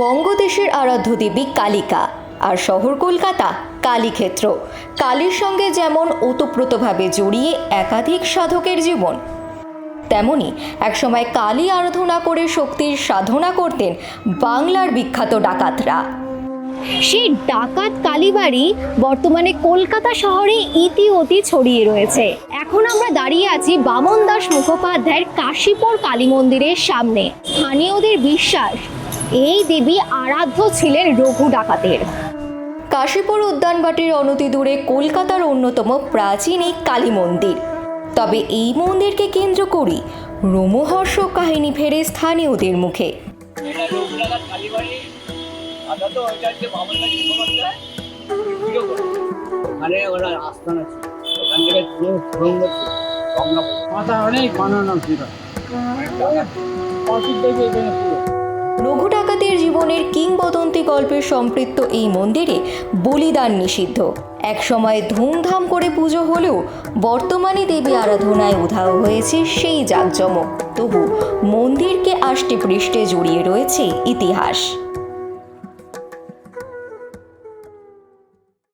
বঙ্গদেশের আরাধ্য দেবী কালিকা আর শহর কলকাতা কালীক্ষেত্র। কালীর সঙ্গে যেমন ওতপ্রোতভাবে জড়িয়ে একাধিক সাধকের জীবন, তেমনি একসময় কালী আরাধনা করে শক্তির সাধনা করতেন বাংলার বিখ্যাত ডাকাতরা। সেই ডাকাত কালীবাড়ি বর্তমানে কলকাতা শহরে ইতি অতি ছড়িয়ে রয়েছে। এখন আমরা দাঁড়িয়ে আছি বামন দাস মুখোপাধ্যায়ের কাশীপুর কালী মন্দিরের সামনে। স্থানীয়দের বিশ্বাস এই দেবী আরাধ্য ছিলেন রঘু ডাকাতের। কাশীপুর উদ্যানবাটির অনতি দূরে কলকাতার অন্যতম প্রাচীন এই কালী মন্দির। তবে এই মন্দিরকে কেন্দ্র করি রোমহর্ষক কাহিনী ফেরে স্থানীয়দের মুখে। ওখানে ওরা আস্থানা ছিল ওখান থেকে মাথা অনেক বানানো ছিল। অসুখ দেখে রঘু ডাকাতের জীবনের কিংবদন্তি গল্পের সম্পৃক্ত এই মন্দিরে বলিদান নিষিদ্ধ। এক সময় ধুমধাম করে পুজো হলেও বর্তমানে দেবী আরাধনায় উধাও হয়েছে সেই জাঁকজমক। তবু মন্দিরকে আষ্টে পৃষ্ঠে জড়িয়ে রয়েছে ইতিহাস।